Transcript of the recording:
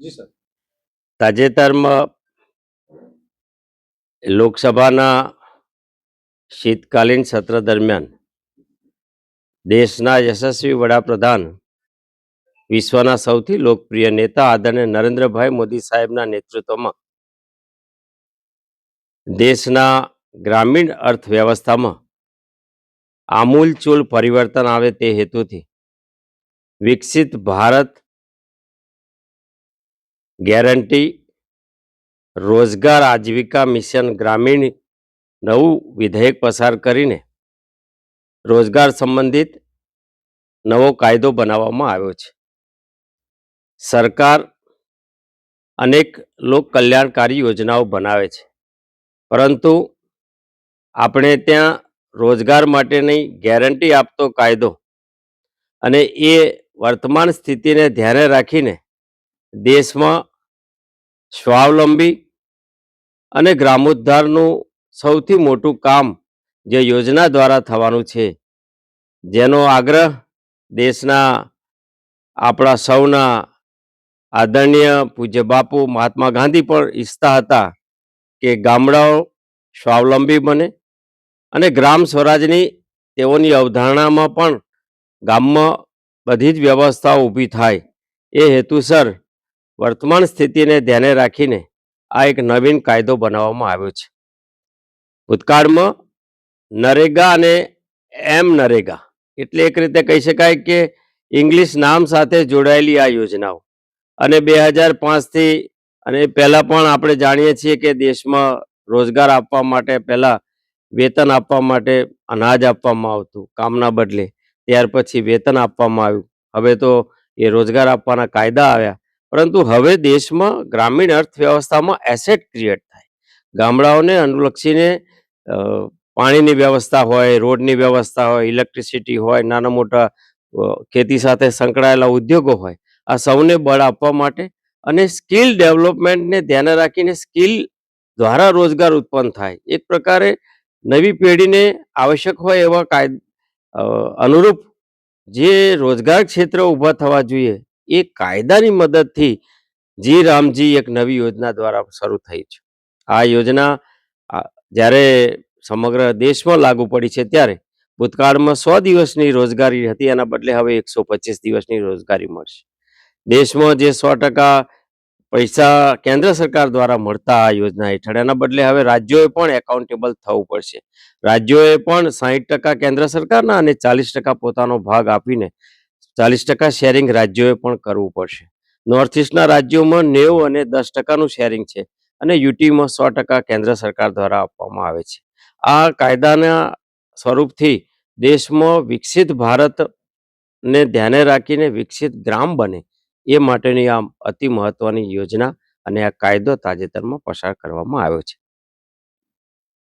જી sir. તાજેતરમાં લોકસભાના શીતકાલીન સત્ર દરમિયાન દેશના યશસ્વી વડાપ્રધાન, વિશ્વના સૌથી લોકપ્રિય નેતા આદરણીય નરેન્દ્રભાઈ મોદી સાહેબના નેતૃત્વમાં દેશના ગ્રામીણ અર્થવ્યવસ્થામાં આમૂલચૂલ પરિવર્તન આવે તે હેતુથી વિકસિત ભારત ગેરંટી, રોજગાર, આજીવિકા, મિશન, ગ્રામીણ, નવું વિધેયક પસાર કરીને રોજગાર સંબંધિત નવો કાયદો બનાવવામાં આવ્યો છે. સરકાર અનેક લોક કલ્યાણકારી યોજનાઓ બનાવે છે. પરંતુ આપણે ત્યાં રોજગાર માટેની ગેરંટી આપતો કાયદો અને એ વર્તમાન સ્થિતિને ધ્યાને રાખીને દેશમાં સ્વાવલંબી અને ગ્રામોદ્ધારનું સૌથી મોટું કામ જે યોજના દ્વારા થવાનું છે, જેનો આગ્રહ દેશના આપણા સૌના આદરણીય પૂજ્ય બાપુ મહાત્મા ગાંધી પણ ઈચ્છતા હતા કે ગામડાઓ સ્વાવલંબી બને અને ગ્રામ સ્વરાજની તેઓની અવધારણામાં પણ ગામમાં બધી જ વ્યવસ્થાઓ ઊભી થાય એ હેતુસર વર્તમાન સ્થિતિને ધ્યાને રાખીને આ એક નવીન કાયદો બનાવવામાં આવ્યો છે. ભૂતકાળમાં નરેગા અને એમ નરેગા એટલે એક રીતે કહી શકાય કે ઇંગ્લિશ નામ સાથે જોડાયેલી આ યોજનાઓ. અને બે હજાર પાંચથી અને પહેલાં પણ આપણે જાણીએ છીએ કે દેશમાં રોજગાર આપવા માટે પહેલાં વેતન આપવા માટે અનાજ આપવામાં આવતું, કામના બદલે ત્યાર પછી વેતન આપવામાં આવ્યું. હવે તો એ રોજગાર આપવાના કાયદા આવ્યા. પરંતુ હવે દેશમાં ગ્રામીણ અર્થવ્યવસ્થામાં એસેટ ક્રિએટ થાય. ગામડાઓને અનુલક્ષીને પાણીની વ્યવસ્થા હોય, રોડની વ્યવસ્થા હોય ઇલેક્ટ્રિસિટી હોય, નાના મોટા ખેતી સાથે સંકળાયેલા ઉદ્યોગો હોય, આ સૌને બળ આપવા માટે અને સ્કિલ ડેવલપમેન્ટને ધ્યાને રાખીને સ્કિલ દ્વારા રોજગાર ઉત્પન્ન થાય. એક પ્રકારે નવી પેઢીને આવશ્યક હોય એવા કાયદ અનુરૂપ જે રોજગાર ક્ષેત્ર ઊભા થવા જોઈએ એ કાયદાની મદદથી જી રામજી એક નવી યોજના દ્વારા શરૂ થઈ છે. આ યોજના જ્યારે સમગ્ર દેશમાં લાગુ પડી છે ત્યારે ભૂતકાળમાં સો દિવસની રોજગારી હતી, એના બદલે હવે એકસો પચીસ દિવસની રોજગારી મળશે. દેશમાં જે સો ટકા પૈસા કેન્દ્ર સરકાર દ્વારા મળતા આ યોજના હેઠળ, એના બદલે હવે રાજ્યોએ પણ એકાઉન્ટેબલ થવું પડશે. રાજ્યોએ પણ સાહીઠ ટકા કેન્દ્ર સરકારના અને ચાલીસ ટકા પોતાનો ભાગ આપીને ચાલીસ ટકા શેરિંગ રાજ્યોએ પણ કરવું પડશે. નોર્થ ઇસ્ટના રાજ્યોમાં નેવું અને દસ ટકાનું શેરિંગ છે અને યુટીમાં સો ટકા કેન્દ્ર સરકાર દ્વારા આપવામાં આવે છે. આ કાયદાના સ્વરૂપથી દેશમાં વિકસિત ભારતને ધ્યાને રાખીને વિકસિત ગ્રામ બને એ માટેની આ અતિ મહત્વની યોજના અને આ કાયદો તાજેતરમાં પસાર કરવામાં આવ્યો છે.